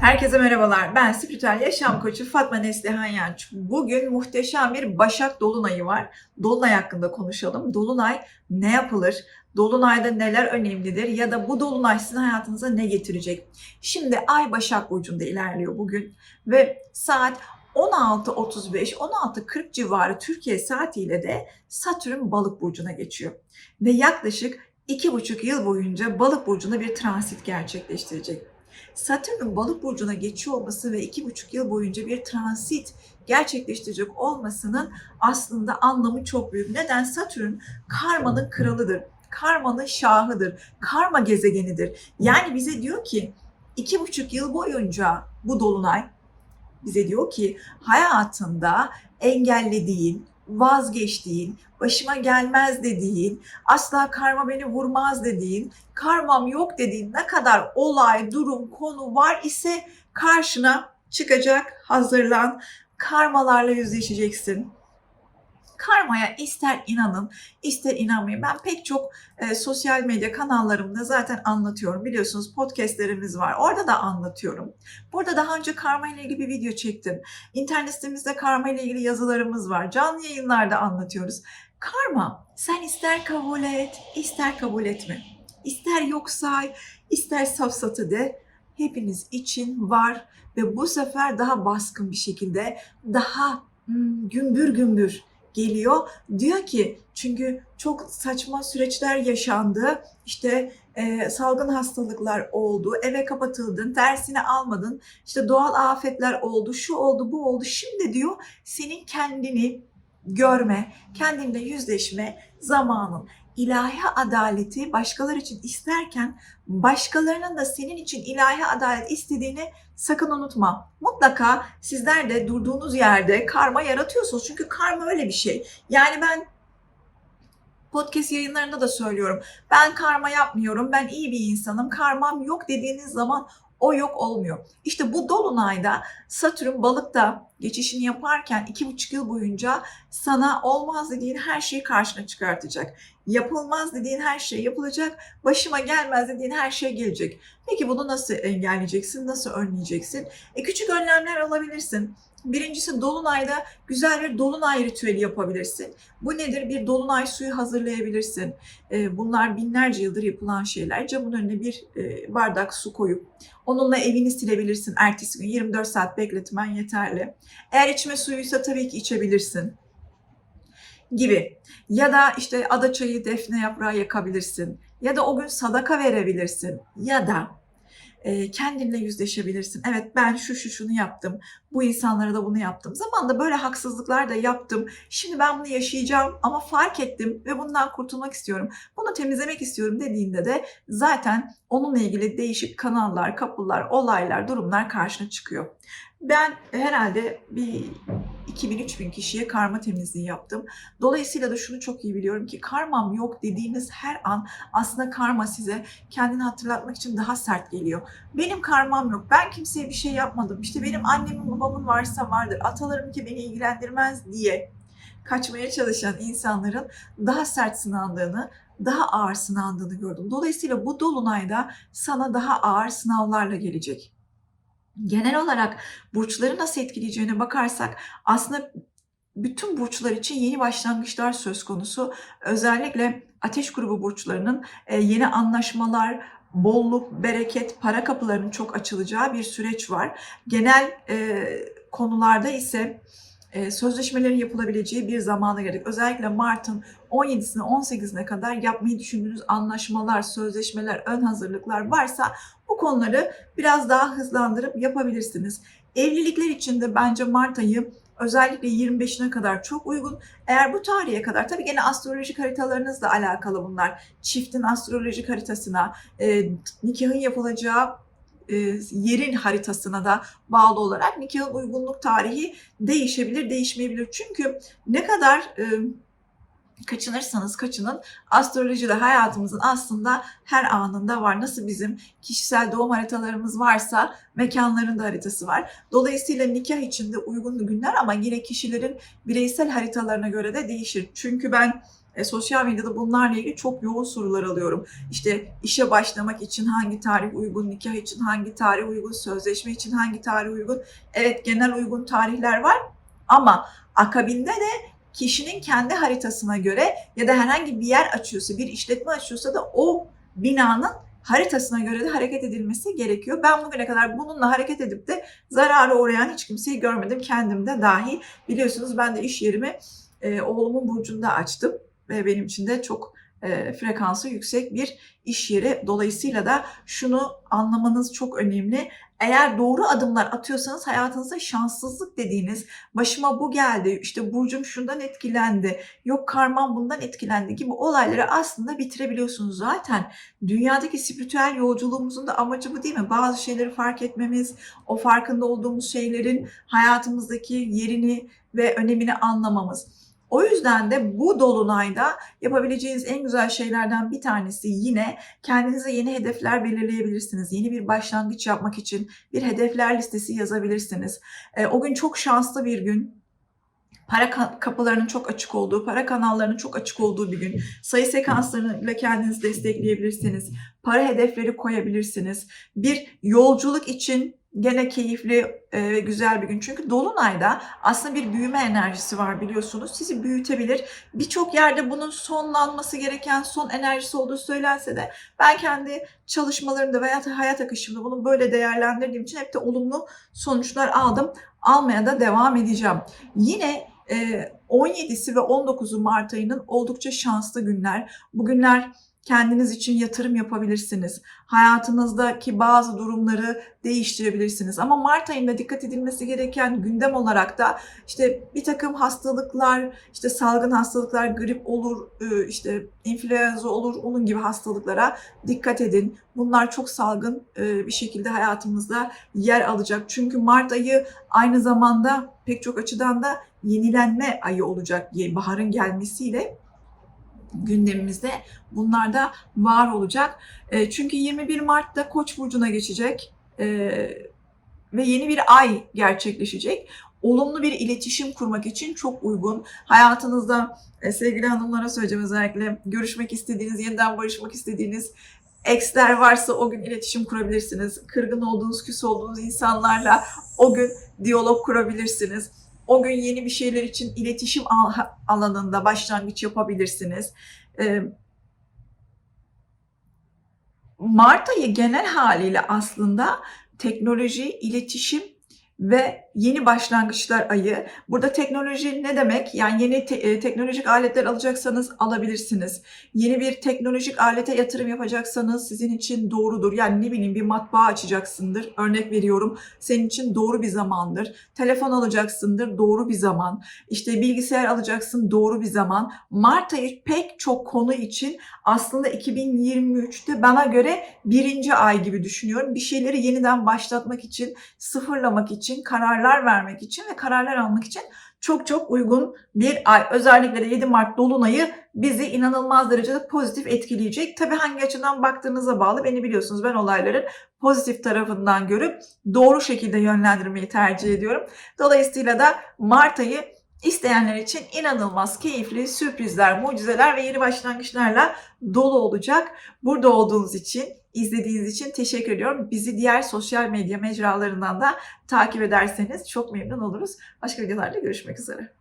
Herkese merhabalar. Ben spiritüel yaşam koçu Fatma Neslihan Yanç. Bugün muhteşem bir Başak Dolunay'ı var. Dolunay hakkında konuşalım. Dolunay ne yapılır? Dolunayda neler önemlidir? Ya da bu Dolunay sizin hayatınıza ne getirecek? Şimdi Ay Başak Burcu'nda ilerliyor bugün. Ve saat 16.35, 16.40 civarı Türkiye saatiyle de Satürn Balık Burcu'na geçiyor. Ve yaklaşık iki buçuk yıl boyunca Balık Burcu'na bir transit gerçekleştirecek. Satürn'ün balık burcuna geçiyor olması ve iki buçuk yıl boyunca bir transit gerçekleştirecek olmasının aslında anlamı çok büyük. Neden? Satürn karmanın kralıdır. Karmanın şahıdır. Karma gezegenidir. Yani bize diyor ki iki buçuk yıl boyunca bu dolunay bize diyor ki hayatında engellediğin, vazgeçtiğin, başıma gelmez dediğin, asla karma beni vurmaz dediğin, karmam yok dediğin ne kadar olay, durum, konu var ise karşına çıkacak, hazırlan, karmalarla yüzleşeceksin. Karmaya ister inanın, ister inanmayın. Ben pek çok e, sosyal medya kanallarımda zaten anlatıyorum. Biliyorsunuz podcastlerimiz var. Orada da anlatıyorum. Burada daha önce karma ile ilgili bir video çektim. İnternet sitemizde karma ile ilgili yazılarımız var. Canlı yayınlarda anlatıyoruz. Karma sen ister kabul et, ister kabul etme. İster yok say, ister safsatı de hepiniz için var ve bu sefer daha baskın bir şekilde daha hmm, gümbür gümbür geliyor. Diyor ki çünkü çok saçma süreçler yaşandı. İşte e, salgın hastalıklar oldu, eve kapatıldın, dersini almadın, işte doğal afetler oldu, şu oldu, bu oldu. Şimdi diyor senin kendini görme, kendinle yüzleşme zamanın. İlahi adaleti başkaları için isterken başkalarının da senin için ilahi adalet istediğini sakın unutma. Mutlaka sizler de durduğunuz yerde karma yaratıyorsunuz. Çünkü karma öyle bir şey. Yani ben podcast yayınlarında da söylüyorum. Ben karma yapmıyorum. Ben iyi bir insanım. Karmam yok dediğiniz zaman o yok olmuyor. İşte bu dolunayda Satürn balıkta geçişini yaparken iki buçuk yıl boyunca sana olmaz dediğin her şeyi karşına çıkartacak. Yapılmaz dediğin her şey yapılacak. Başıma gelmez dediğin her şey gelecek. Peki bunu nasıl engelleyeceksin? Nasıl önleyeceksin? E, küçük önlemler alabilirsin. Birincisi dolunayda güzel bir dolunay ritüeli yapabilirsin. Bu nedir? Bir dolunay suyu hazırlayabilirsin. E, bunlar binlerce yıldır yapılan şeyler. Camın önüne bir e, bardak su koyup onunla evini silebilirsin. Ertesi gün 24 saat bekletmen yeterli. Eğer içme suyuysa tabii ki içebilirsin gibi. Ya da işte ada çayı, defne yaprağı yakabilirsin. Ya da o gün sadaka verebilirsin. Ya da e, kendinle yüzleşebilirsin. Evet ben şu şu şunu yaptım. Bu insanlara da bunu yaptım. Zamanında böyle haksızlıklar da yaptım. Şimdi ben bunu yaşayacağım ama fark ettim ve bundan kurtulmak istiyorum. Bunu temizlemek istiyorum dediğinde de zaten onunla ilgili değişik kanallar, kapılar, olaylar, durumlar karşına çıkıyor. Ben herhalde bir 2000-3000 kişiye karma temizliği yaptım. Dolayısıyla da şunu çok iyi biliyorum ki karmam yok dediğiniz her an aslında karma size kendini hatırlatmak için daha sert geliyor. Benim karmam yok. Ben kimseye bir şey yapmadım. İşte benim annemin babamın varsa vardır. Atalarım ki beni ilgilendirmez diye kaçmaya çalışan insanların daha sert sınandığını, daha ağır sınandığını gördüm. Dolayısıyla bu dolunayda sana daha ağır sınavlarla gelecek genel olarak burçları nasıl etkileyeceğine bakarsak aslında bütün burçlar için yeni başlangıçlar söz konusu. Özellikle ateş grubu burçlarının e, yeni anlaşmalar, bolluk, bereket, para kapılarının çok açılacağı bir süreç var. Genel e, konularda ise e, sözleşmelerin yapılabileceği bir zamana geldik. Özellikle Mart'ın 17'sine 18'ine kadar yapmayı düşündüğünüz anlaşmalar, sözleşmeler, ön hazırlıklar varsa konuları biraz daha hızlandırıp yapabilirsiniz. Evlilikler için de bence Mart ayı özellikle 25'ine kadar çok uygun. Eğer bu tarihe kadar tabii gene astrolojik haritalarınızla alakalı bunlar. Çiftin astrolojik haritasına, e, nikahın yapılacağı e, yerin haritasına da bağlı olarak nikahın uygunluk tarihi değişebilir, değişmeyebilir. Çünkü ne kadar e, kaçınırsanız kaçının astrolojide hayatımızın aslında her anında var. Nasıl bizim kişisel doğum haritalarımız varsa mekanların da haritası var. Dolayısıyla nikah için de uygun günler ama yine kişilerin bireysel haritalarına göre de değişir. Çünkü ben e, sosyal medyada bunlarla ilgili çok yoğun sorular alıyorum. İşte işe başlamak için hangi tarih uygun, nikah için hangi tarih uygun, sözleşme için hangi tarih uygun. Evet genel uygun tarihler var ama akabinde de kişinin kendi haritasına göre ya da herhangi bir yer açıyorsa, bir işletme açıyorsa da o binanın haritasına göre de hareket edilmesi gerekiyor. Ben bugüne kadar bununla hareket edip de zarara uğrayan hiç kimseyi görmedim. Kendim de dahil. Biliyorsunuz ben de iş yerimi e, oğlumun burcunda açtım ve benim için de çok e, frekansı yüksek bir iş yeri. Dolayısıyla da şunu anlamanız çok önemli. Eğer doğru adımlar atıyorsanız hayatınızda şanssızlık dediğiniz, başıma bu geldi, işte burcum şundan etkilendi, yok karmam bundan etkilendi gibi olayları aslında bitirebiliyorsunuz. Zaten dünyadaki spiritüel yolculuğumuzun da amacı bu değil mi? Bazı şeyleri fark etmemiz, o farkında olduğumuz şeylerin hayatımızdaki yerini ve önemini anlamamız. O yüzden de bu dolunayda yapabileceğiniz en güzel şeylerden bir tanesi yine kendinize yeni hedefler belirleyebilirsiniz. Yeni bir başlangıç yapmak için bir hedefler listesi yazabilirsiniz. E, o gün çok şanslı bir gün. Para kapılarının çok açık olduğu, para kanallarının çok açık olduğu bir gün. Sayı sekanslarıyla kendinizi destekleyebilirsiniz. Para hedefleri koyabilirsiniz. Bir yolculuk için gene keyifli e, ve güzel bir gün. Çünkü Dolunay'da aslında bir büyüme enerjisi var biliyorsunuz. Sizi büyütebilir. Birçok yerde bunun sonlanması gereken son enerjisi olduğu söylense de ben kendi çalışmalarımda veya hayat akışımda bunu böyle değerlendirdiğim için hep de olumlu sonuçlar aldım. Almaya da devam edeceğim. Yine 17'si ve 19'u Mart ayının oldukça şanslı günler. Bu günler kendiniz için yatırım yapabilirsiniz. Hayatınızdaki bazı durumları değiştirebilirsiniz. Ama Mart ayında dikkat edilmesi gereken gündem olarak da işte bir takım hastalıklar, işte salgın hastalıklar, grip olur, işte influenza olur, onun gibi hastalıklara dikkat edin. Bunlar çok salgın bir şekilde hayatımızda yer alacak. Çünkü Mart ayı aynı zamanda pek çok açıdan da yenilenme ayı olacak. Baharın gelmesiyle gündemimizde bunlar da var olacak. E, çünkü 21 Mart'ta Koç burcuna geçecek e, ve yeni bir ay gerçekleşecek. Olumlu bir iletişim kurmak için çok uygun. Hayatınızda e, sevgili hanımlara söyleyeceğim özellikle görüşmek istediğiniz, yeniden barışmak istediğiniz eksler varsa o gün iletişim kurabilirsiniz. Kırgın olduğunuz, küs olduğunuz insanlarla o gün diyalog kurabilirsiniz o gün yeni bir şeyler için iletişim alanında başlangıç yapabilirsiniz. Ee, Mart ayı genel haliyle aslında teknoloji, iletişim ve yeni başlangıçlar ayı. Burada teknoloji ne demek? Yani yeni te- e, teknolojik aletler alacaksanız alabilirsiniz. Yeni bir teknolojik alete yatırım yapacaksanız sizin için doğrudur. Yani ne bileyim bir matbaa açacaksındır. Örnek veriyorum. Senin için doğru bir zamandır. Telefon alacaksındır. Doğru bir zaman. İşte bilgisayar alacaksın. Doğru bir zaman. Mart ayı pek çok konu için aslında 2023'te bana göre birinci ay gibi düşünüyorum. Bir şeyleri yeniden başlatmak için, sıfırlamak için, kararlar vermek için ve kararlar almak için çok çok uygun bir ay. Özellikle de 7 Mart Dolunay'ı bizi inanılmaz derecede pozitif etkileyecek. Tabii hangi açıdan baktığınıza bağlı. Beni biliyorsunuz ben olayların pozitif tarafından görüp doğru şekilde yönlendirmeyi tercih ediyorum. Dolayısıyla da Mart ayı isteyenler için inanılmaz keyifli sürprizler, mucizeler ve yeni başlangıçlarla dolu olacak. Burada olduğunuz için, izlediğiniz için teşekkür ediyorum. Bizi diğer sosyal medya mecralarından da takip ederseniz çok memnun oluruz. Başka videolarda görüşmek üzere.